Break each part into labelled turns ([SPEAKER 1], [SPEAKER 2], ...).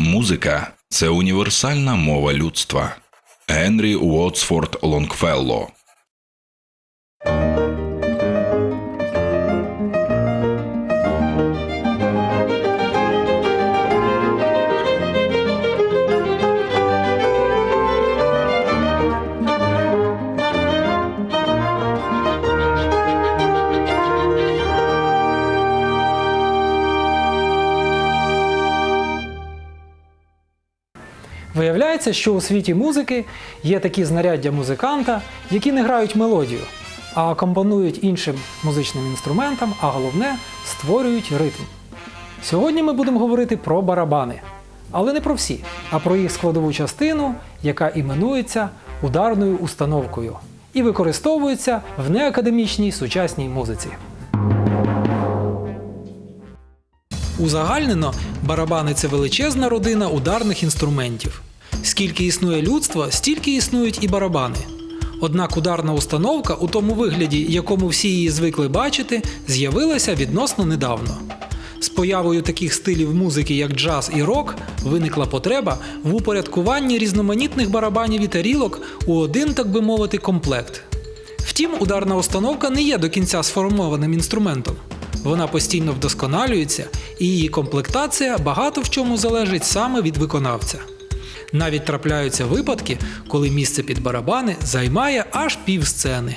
[SPEAKER 1] Музика це універсальна мова людства. Генрі Уотсфорд Лонгфелло
[SPEAKER 2] Виявляється, що у світі музики є такі знаряддя музиканта, які не грають мелодію, а акомпонують іншим музичним інструментам, а головне створюють ритм. Сьогодні ми будемо говорити про барабани. Але не про всі, а про їх складову частину, яка іменується ударною установкою і використовується в неакадемічній сучасній музиці. Узагальнено, барабани це величезна родина ударних інструментів. Скільки існує людства, стільки існують і барабани. Однак ударна установка у тому вигляді, якому всі її звикли бачити, з'явилася відносно недавно. З появою таких стилів музики, як джаз і рок, виникла потреба в упорядкуванні різноманітних барабанів і тарілок у один, так би мовити, комплект. Втім, ударна установка не є до кінця сформованим інструментом. Вона постійно вдосконалюється, і її комплектація багато в чому залежить саме від виконавця. Навіть трапляються випадки, коли місце під барабани займає аж пів сцени.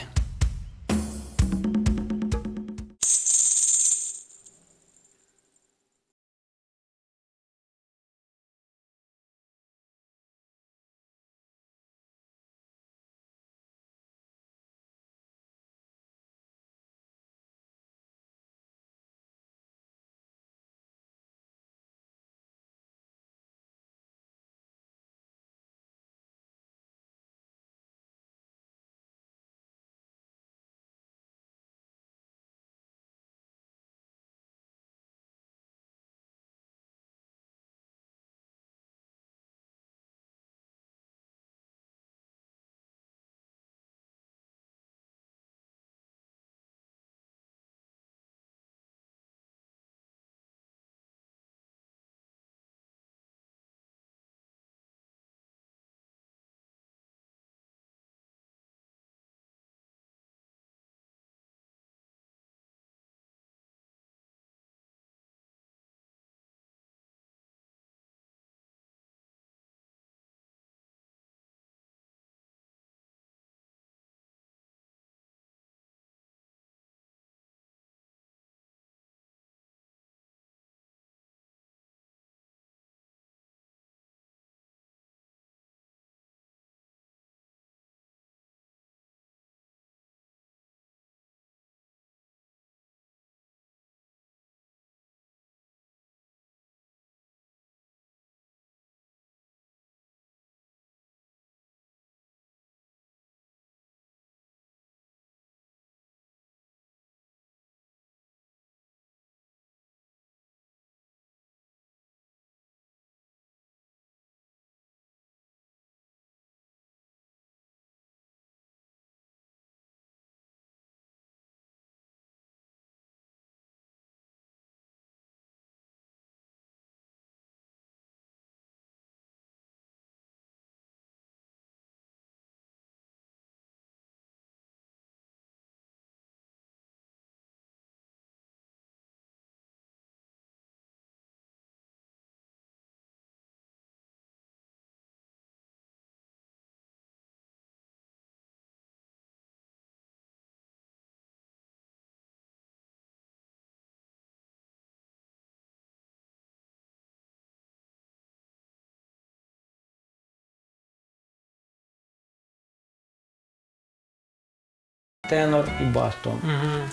[SPEAKER 3] Тенор і бастон.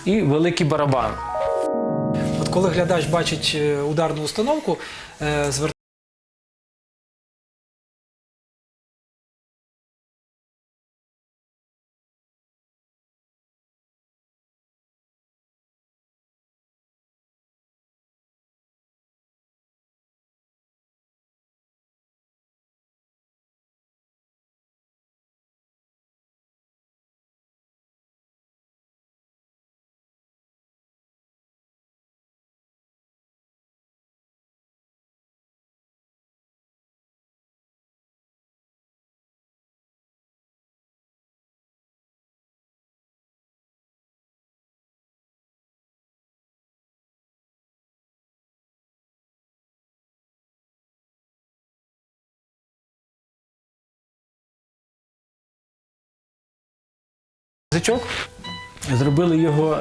[SPEAKER 3] І великий барабан.
[SPEAKER 2] От коли глядач бачить е, ударну установку, е,
[SPEAKER 3] Язичок. Зробили його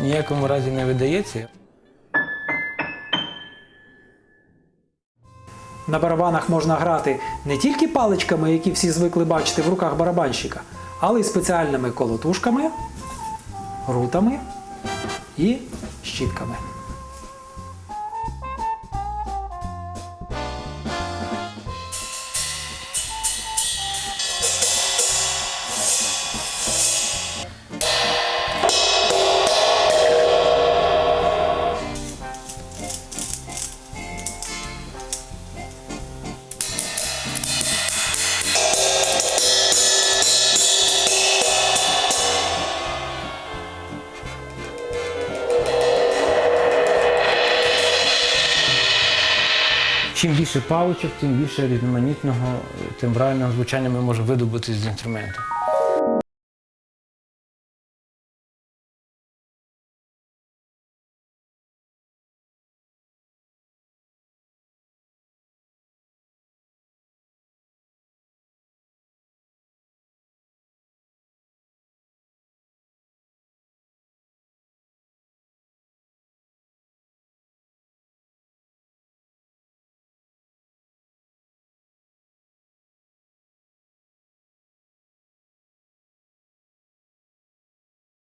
[SPEAKER 3] ніякому разі не видається.
[SPEAKER 2] На барабанах можна грати не тільки паличками, які всі звикли бачити в руках барабанщика, але й спеціальними колотушками, рутами і щітками.
[SPEAKER 3] Чим більше паличок, тим більше різноманітного тембрального звучання ми можемо видобути з інструменту.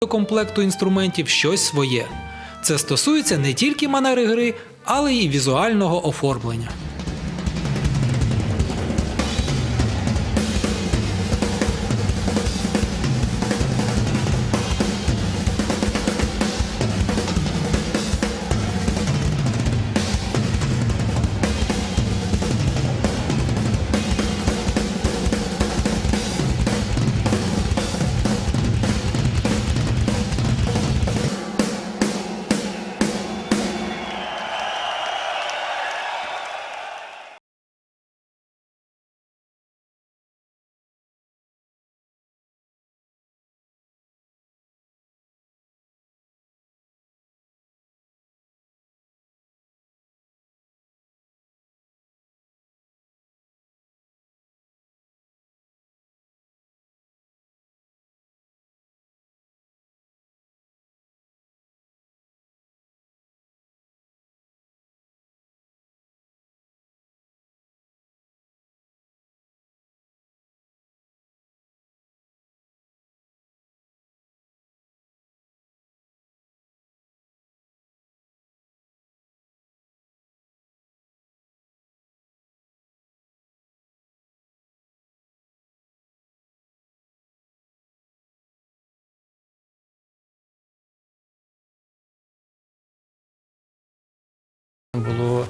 [SPEAKER 2] До комплекту інструментів щось своє. Це стосується не тільки манери гри, але й візуального оформлення.
[SPEAKER 3] Було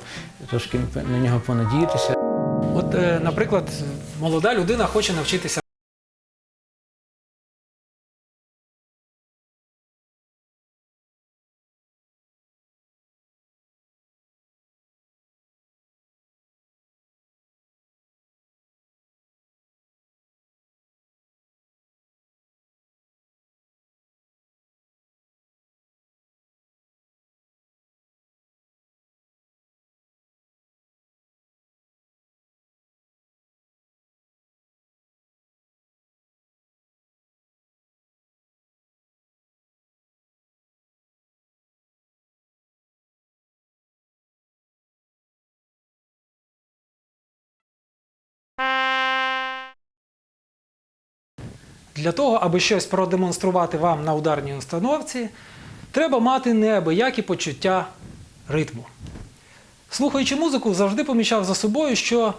[SPEAKER 3] трошки на нього понадіятися.
[SPEAKER 2] От, е, наприклад, молода людина хоче навчитися. Для того, аби щось продемонструвати вам на ударній установці, треба мати неабиякі почуття ритму. Слухаючи музику, завжди помічав за собою, що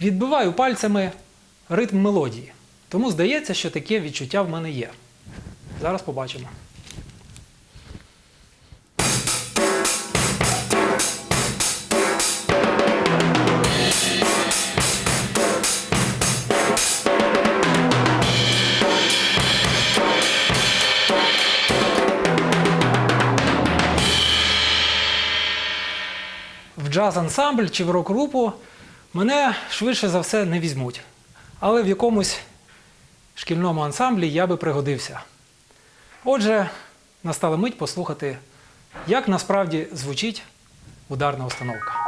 [SPEAKER 2] відбиваю пальцями ритм мелодії. Тому здається, що таке відчуття в мене є. Зараз побачимо. Джаз-ансамбль чи в рок-групу мене швидше за все не візьмуть. Але в якомусь шкільному ансамблі я би пригодився. Отже, настала мить послухати, як насправді звучить ударна установка.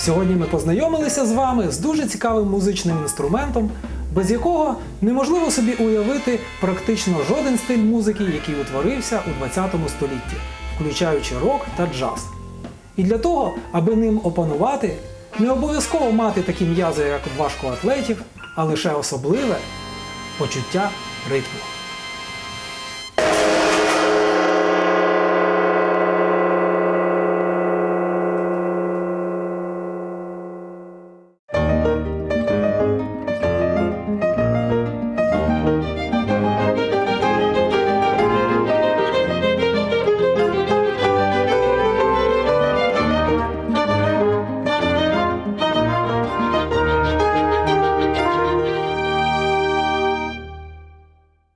[SPEAKER 2] Сьогодні ми познайомилися з вами з дуже цікавим музичним інструментом, без якого неможливо собі уявити практично жоден стиль музики, який утворився у 20 столітті, включаючи рок та джаз. І для того, аби ним опанувати, не обов'язково мати такі м'язи, як в важкоатлетів, а лише особливе почуття ритму.